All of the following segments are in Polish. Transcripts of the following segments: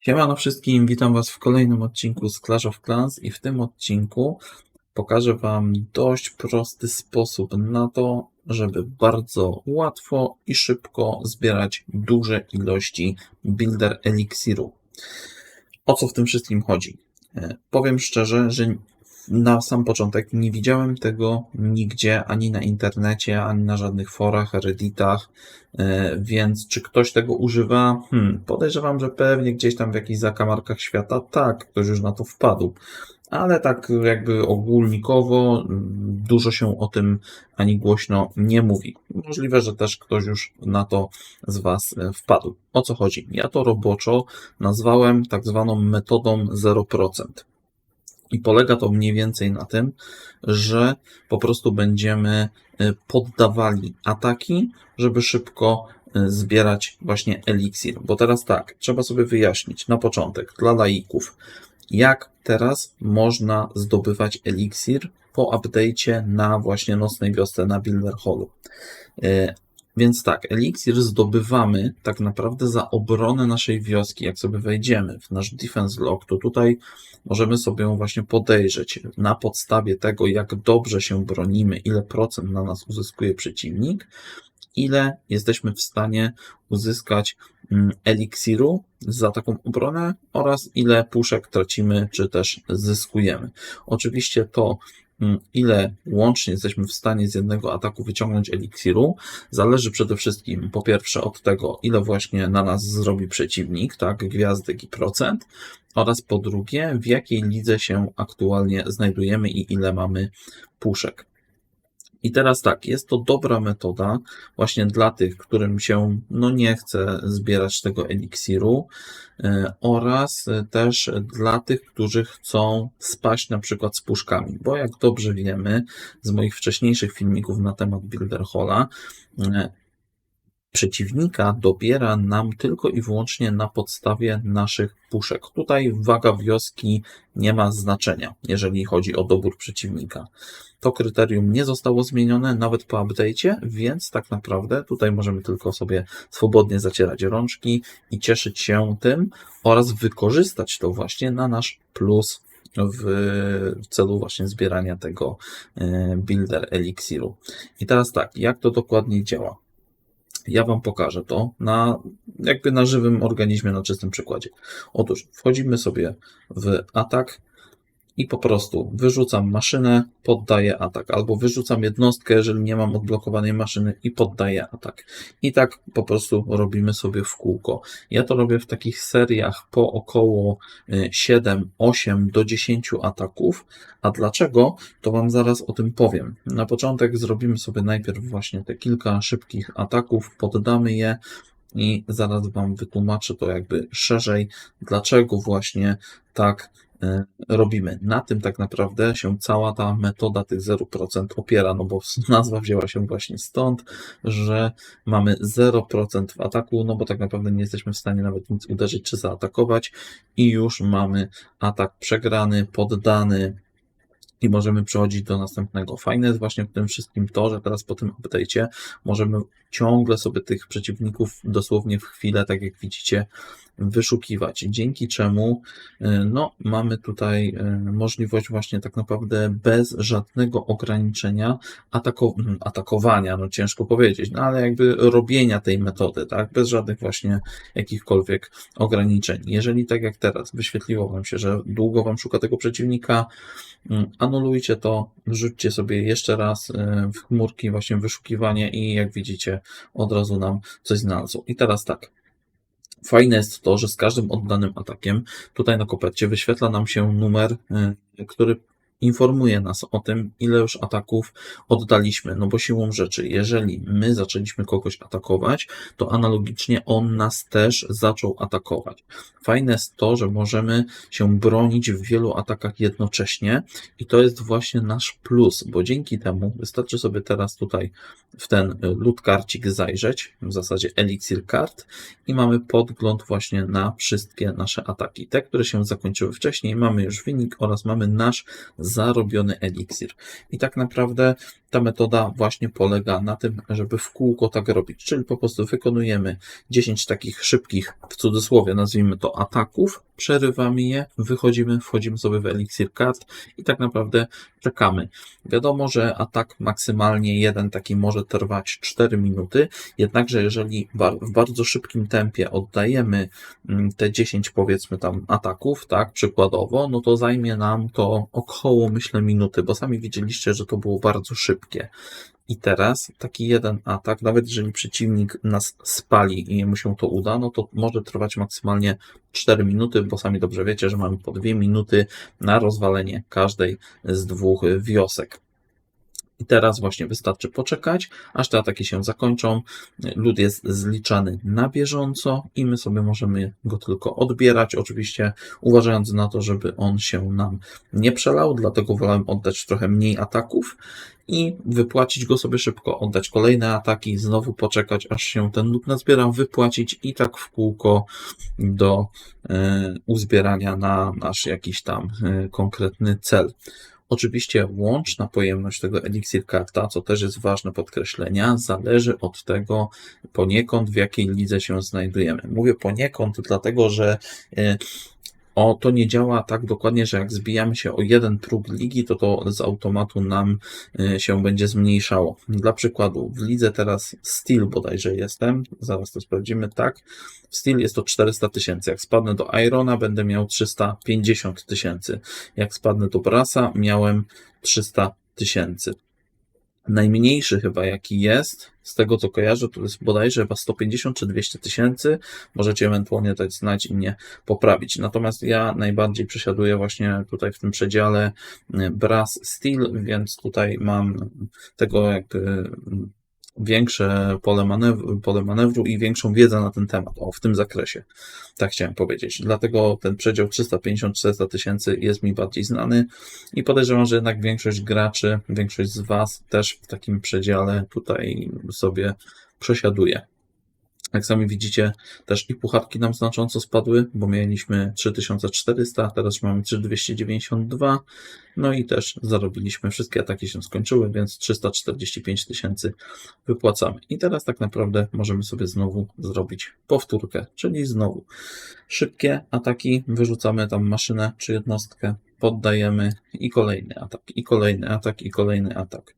Siemano wszystkim, witam Was w kolejnym odcinku z Clash of Clans i w tym odcinku pokażę Wam dość prosty sposób na to, żeby bardzo łatwo i szybko zbierać duże ilości Builder Elixiru. O co w tym wszystkim chodzi? E, Powiem szczerze, że na sam początek nie widziałem tego nigdzie, ani na internecie, ani na żadnych forach, redditach, e, więc czy ktoś tego używa? Hmm, podejrzewam, że pewnie gdzieś tam w jakichś zakamarkach świata tak, ktoś już na to wpadł. Ale tak jakby ogólnikowo mm, dużo się o tym ani głośno nie mówi. Możliwe, że też ktoś już na to z Was e, wpadł. O co chodzi? Ja to roboczo nazwałem tak zwaną metodą 0%. I polega to mniej więcej na tym, że po prostu będziemy y, poddawali ataki, żeby szybko y, zbierać właśnie eliksir. Bo teraz tak, trzeba sobie wyjaśnić na początek dla laików, jak teraz można zdobywać eliksir po update'cie na właśnie nocnej wiosce na Builder Hallu. Y, Więc tak, eliksir zdobywamy tak naprawdę za obronę naszej wioski. Jak sobie wejdziemy w nasz defense log, to tutaj możemy sobie właśnie podejrzeć na podstawie tego, jak dobrze się bronimy, ile procent na nas uzyskuje przeciwnik, ile jesteśmy w stanie uzyskać mm, eliksiru za taką obronę oraz ile puszek tracimy, czy też zyskujemy. Oczywiście to, ile łącznie jesteśmy w stanie z jednego ataku wyciągnąć eliksiru, zależy przede wszystkim po pierwsze od tego, ile właśnie na nas zrobi przeciwnik, tak, gwiazdek i procent, oraz po drugie, w jakiej lidze się aktualnie znajdujemy i ile mamy puszek. I teraz tak, jest to dobra metoda właśnie dla tych, którym się no nie chce zbierać tego eliksiru e, oraz też dla tych, którzy chcą spaść na przykład z puszkami, bo jak dobrze wiemy z moich wcześniejszych filmików na temat Builder Halla, e, przeciwnika dobiera nam tylko i wyłącznie na podstawie naszych puszek. Tutaj waga wioski nie ma znaczenia, jeżeli chodzi o dobór przeciwnika. To kryterium nie zostało zmienione nawet po update'cie, więc tak naprawdę tutaj możemy tylko sobie swobodnie zacierać rączki i cieszyć się tym oraz wykorzystać to właśnie na nasz plus w, celu właśnie zbierania tego e, builder eliksiru. I teraz tak, jak to dokładnie działa? Ja Wam pokażę to na jakby na żywym organizmie, na czystym przykładzie. Otóż wchodzimy sobie w atak i po prostu wyrzucam maszynę, poddaję atak, albo wyrzucam jednostkę, jeżeli nie mam odblokowanej maszyny i poddaję atak. I tak po prostu robimy sobie w kółko. Ja to robię w takich seriach po około 7, 8 do 10 ataków. A dlaczego? To Wam zaraz o tym powiem. Na początek zrobimy sobie najpierw właśnie te kilka szybkich ataków, poddamy je, i zaraz Wam wytłumaczę to jakby szerzej, dlaczego właśnie tak e, robimy. Na tym tak naprawdę się cała ta metoda tych 0% opiera, no bo nazwa wzięła się właśnie stąd, że mamy 0% w ataku, no bo tak naprawdę nie jesteśmy w stanie nawet nic uderzyć czy zaatakować i już mamy atak przegrany, poddany, i możemy przechodzić do następnego. Fajne jest właśnie w tym wszystkim to, że teraz po tym update'cie możemy ciągle sobie tych przeciwników dosłownie w chwilę, tak jak widzicie, wyszukiwać, dzięki czemu y, no, mamy tutaj y, możliwość właśnie tak naprawdę bez żadnego ograniczenia atako mm, atakowania, no ciężko powiedzieć, no ale jakby robienia tej metody, tak, bez żadnych właśnie jakichkolwiek ograniczeń. Jeżeli tak jak teraz wyświetliło Wam się, że długo Wam szuka tego przeciwnika, mm, anulujcie to, rzućcie sobie jeszcze raz y, w chmurki właśnie wyszukiwanie i jak widzicie od razu nam coś znalazło. I teraz tak, Fajne jest to, że z każdym oddanym atakiem tutaj na kopercie wyświetla nam się numer, y, który informuje nas o tym, ile już ataków oddaliśmy. No bo siłą rzeczy, jeżeli my zaczęliśmy kogoś atakować, to analogicznie on nas też zaczął atakować. Fajne jest to, że możemy się bronić w wielu atakach jednocześnie i to jest właśnie nasz plus, bo dzięki temu wystarczy sobie teraz tutaj w ten loot karcik zajrzeć, w zasadzie elixir kart i mamy podgląd właśnie na wszystkie nasze ataki. Te, które się zakończyły wcześniej, mamy już wynik oraz mamy nasz zarobiony eliksir. I tak naprawdę ta metoda właśnie polega na tym, żeby w kółko tak robić, czyli po prostu wykonujemy 10 takich szybkich, w cudzysłowie nazwijmy to ataków, przerywamy je, wychodzimy, wchodzimy sobie w eliksir kart i tak naprawdę czekamy. Wiadomo, że atak maksymalnie jeden taki może trwać 4 minuty, jednakże jeżeli w bardzo szybkim tempie oddajemy mm, te 10 powiedzmy tam ataków, tak, przykładowo, no to zajmie nam to około myślę minuty, bo sami widzieliście, że to było bardzo szybkie. I teraz taki jeden atak, nawet jeżeli przeciwnik nas spali i mu się to uda, no to może trwać maksymalnie 4 minuty, bo sami dobrze wiecie, że mamy po 2 minuty na rozwalenie każdej z dwóch wiosek. I teraz właśnie wystarczy poczekać, aż te ataki się zakończą. Lud jest zliczany na bieżąco i my sobie możemy go tylko odbierać. Oczywiście uważając na to, żeby on się nam nie przelał, dlatego wolałem oddać trochę mniej ataków i wypłacić go sobie szybko, oddać kolejne ataki, znowu poczekać, aż się ten lud nazbiera, wypłacić i tak w kółko do e, uzbierania na nasz jakiś tam e, konkretny cel. Oczywiście łączna pojemność tego eliksir karta, co też jest ważne podkreślenia, zależy od tego poniekąd, w jakiej lidze się znajdujemy. Mówię poniekąd, dlatego że e, o, to nie działa tak dokładnie, że jak zbijamy się o jeden próg ligi, to to z automatu nam y, się będzie zmniejszało. Dla przykładu, w lidze teraz Steel bodajże jestem, zaraz to sprawdzimy, tak. W Steel jest to 400 tysięcy. Jak spadnę do Irona, będę miał 350 tysięcy. Jak spadnę do Brasa, miałem 300 tysięcy. Najmniejszy chyba jaki jest, z tego co kojarzę, to jest bodajże chyba 150 czy 200 tysięcy. Możecie ewentualnie dać znać i mnie poprawić. Natomiast ja najbardziej przesiaduję właśnie tutaj w tym przedziale y, Brass Steel, więc tutaj mam tego jakby większe pole manewru, pole manewru i większą wiedzę na ten temat, o, w tym zakresie. Tak chciałem powiedzieć. Dlatego ten przedział 350-400 tysięcy jest mi bardziej znany i podejrzewam, że jednak większość graczy, większość z Was też w takim przedziale tutaj sobie przesiaduje. Jak sami widzicie, też i pucharki nam znacząco spadły, bo mieliśmy 3400, teraz mamy 3292, no i też zarobiliśmy, wszystkie ataki się skończyły, więc 345 tysięcy wypłacamy. I teraz tak naprawdę możemy sobie znowu zrobić powtórkę, czyli znowu szybkie ataki, wyrzucamy tam maszynę czy jednostkę, poddajemy i kolejny atak, i kolejny atak, i kolejny atak.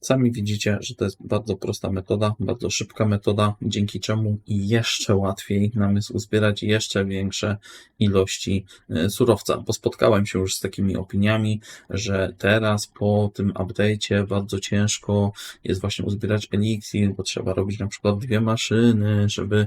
Sami widzicie, że to jest bardzo prosta metoda, bardzo szybka metoda, dzięki czemu jeszcze łatwiej nam jest uzbierać jeszcze większe ilości e, surowca, bo spotkałem się już z takimi opiniami, że teraz po tym update'cie bardzo ciężko jest właśnie uzbierać eliksir, bo trzeba robić na przykład dwie maszyny, żeby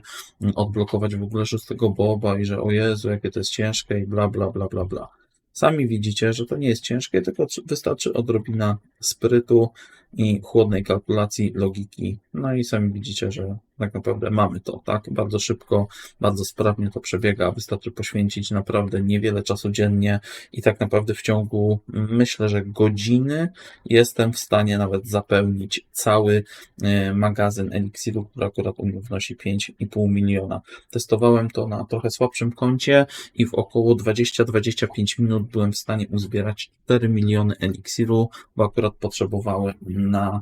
odblokować w ogóle szóstego boba i że o Jezu, jakie to jest ciężkie i bla bla bla bla bla. Sami widzicie, że to nie jest ciężkie, tylko wystarczy odrobina sprytu i chłodnej kalkulacji, logiki. No i sami widzicie, że tak naprawdę mamy to, tak? Bardzo szybko, bardzo sprawnie to przebiega. Wystarczy poświęcić naprawdę niewiele czasu dziennie i tak naprawdę w ciągu, myślę, że godziny jestem w stanie nawet zapełnić cały e, magazyn eliksiru, który akurat u mnie wnosi 5,5 miliona. Testowałem to na trochę słabszym koncie i w około 20-25 minut byłem w stanie uzbierać 4 miliony eliksiru, bo akurat potrzebowałem na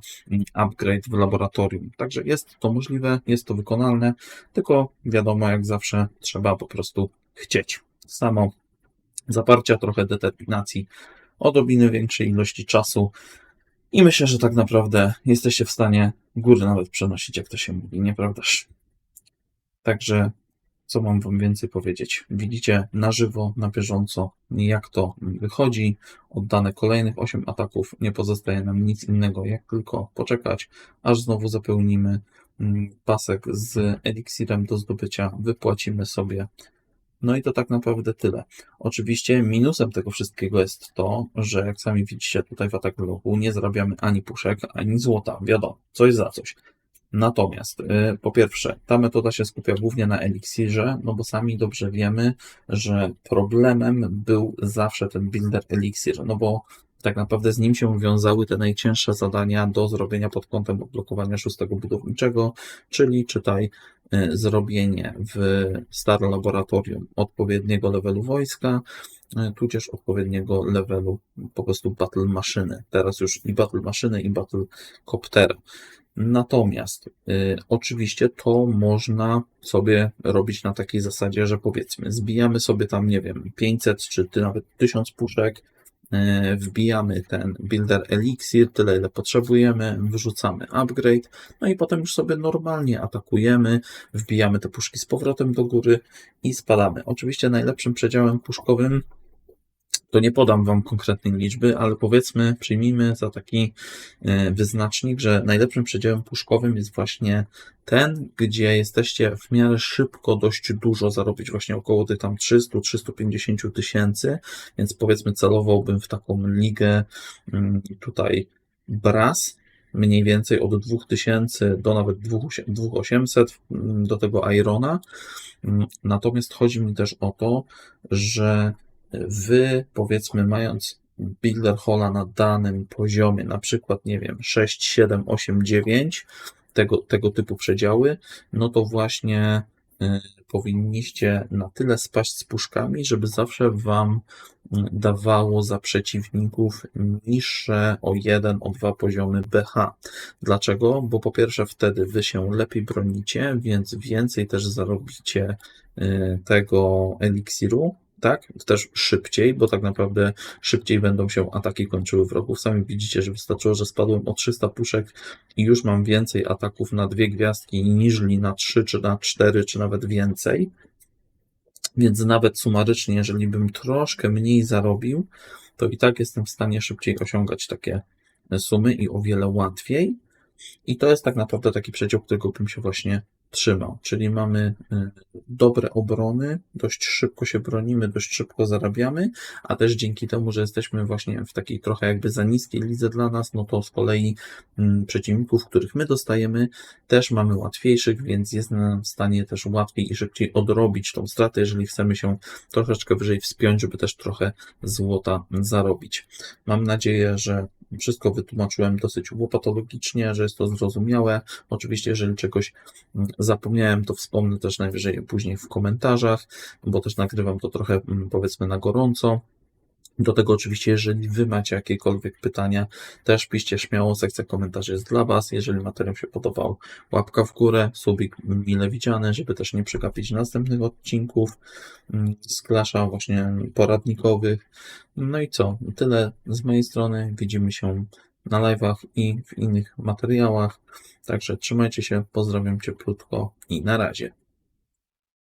upgrade w laboratorium. Także jest to możliwe, jest to wykonalne, tylko wiadomo, jak zawsze trzeba po prostu chcieć. Samo zaparcia, trochę determinacji, odrobiny większej ilości czasu i myślę, że tak naprawdę jesteście w stanie góry nawet przenosić, jak to się mówi, nieprawdaż? Także co mam Wam więcej powiedzieć? Widzicie na żywo, na bieżąco, jak to wychodzi. Oddane kolejnych 8 ataków. Nie pozostaje nam nic innego, jak tylko poczekać, aż znowu zapełnimy mm, pasek z eliksirem do zdobycia. Wypłacimy sobie. No i to tak naprawdę tyle. Oczywiście minusem tego wszystkiego jest to, że jak sami widzicie tutaj w ataku roku nie zarabiamy ani puszek, ani złota. Wiadomo, coś za coś. Natomiast, y, po pierwsze, ta metoda się skupia głównie na eliksirze, no bo sami dobrze wiemy, że problemem był zawsze ten builder eliksir, no bo tak naprawdę z nim się wiązały te najcięższe zadania do zrobienia pod kątem odblokowania szóstego budowniczego, czyli czytaj y, zrobienie w Star Laboratorium odpowiedniego levelu wojska, y, tudzież odpowiedniego levelu po prostu battle maszyny. Teraz już i battle maszyny, i battle koptera. Natomiast y, oczywiście to można sobie robić na takiej zasadzie, że powiedzmy, zbijamy sobie tam, nie wiem, 500 czy ty nawet 1000 puszek, y, wbijamy ten builder elixir, tyle ile potrzebujemy, wrzucamy upgrade, no i potem już sobie normalnie atakujemy, wbijamy te puszki z powrotem do góry i spadamy. Oczywiście najlepszym przedziałem puszkowym to nie podam Wam konkretnej liczby, ale powiedzmy, przyjmijmy za taki e, wyznacznik, że najlepszym przedziałem puszkowym jest właśnie ten, gdzie jesteście w miarę szybko dość dużo zarobić, właśnie około tych tam 300-350 tysięcy, więc powiedzmy celowałbym w taką ligę mm, tutaj Bras, mniej więcej od 2000 do nawet 2800 mm, do tego Irona. Mm, Natomiast chodzi mi też o to, że wy powiedzmy mając builder hola na danym poziomie, na przykład, nie wiem, 6, 7, 8, 9, tego, tego typu przedziały, no to właśnie y, powinniście na tyle spaść z puszkami, żeby zawsze wam y, dawało za przeciwników niższe o jeden, o dwa poziomy BH. Dlaczego? Bo po pierwsze wtedy wy się lepiej bronicie, więc więcej też zarobicie y, tego eliksiru, tak? Też szybciej, bo tak naprawdę szybciej będą się ataki kończyły wrogów. Sami widzicie, że wystarczyło, że spadłem o 300 puszek i już mam więcej ataków na dwie gwiazdki niż na 3 czy na 4 czy nawet więcej. Więc nawet sumarycznie, jeżeli bym troszkę mniej zarobił, to i tak jestem w stanie szybciej osiągać takie sumy i o wiele łatwiej. I to jest tak naprawdę taki przedział, którego bym się właśnie trzymał. Czyli mamy y, dobre obrony, dość szybko się bronimy, dość szybko zarabiamy, a też dzięki temu, że jesteśmy właśnie w takiej trochę jakby za niskiej lidze dla nas, no to z kolei mm, przeciwników, których my dostajemy, też mamy łatwiejszych, więc jest nam w stanie też łatwiej i szybciej odrobić tą stratę, jeżeli chcemy się troszeczkę wyżej wspiąć, żeby też trochę złota zarobić. Mam nadzieję, że wszystko wytłumaczyłem dosyć łopatologicznie, że jest to zrozumiałe. Oczywiście, jeżeli czegoś mm, zapomniałem, to wspomnę też najwyżej później w komentarzach, bo też nagrywam to trochę mm, powiedzmy na gorąco. Do tego oczywiście, jeżeli Wy macie jakiekolwiek pytania, też piszcie śmiało, sekcja komentarzy jest dla Was. Jeżeli materiał się podobał, łapka w górę, subik mile widziany, żeby też nie przegapić następnych odcinków mm, z klasza właśnie poradnikowych. No i co? Tyle z mojej strony. Widzimy się na live'ach i w innych materiałach. Także trzymajcie się, pozdrawiam cieplutko i na razie.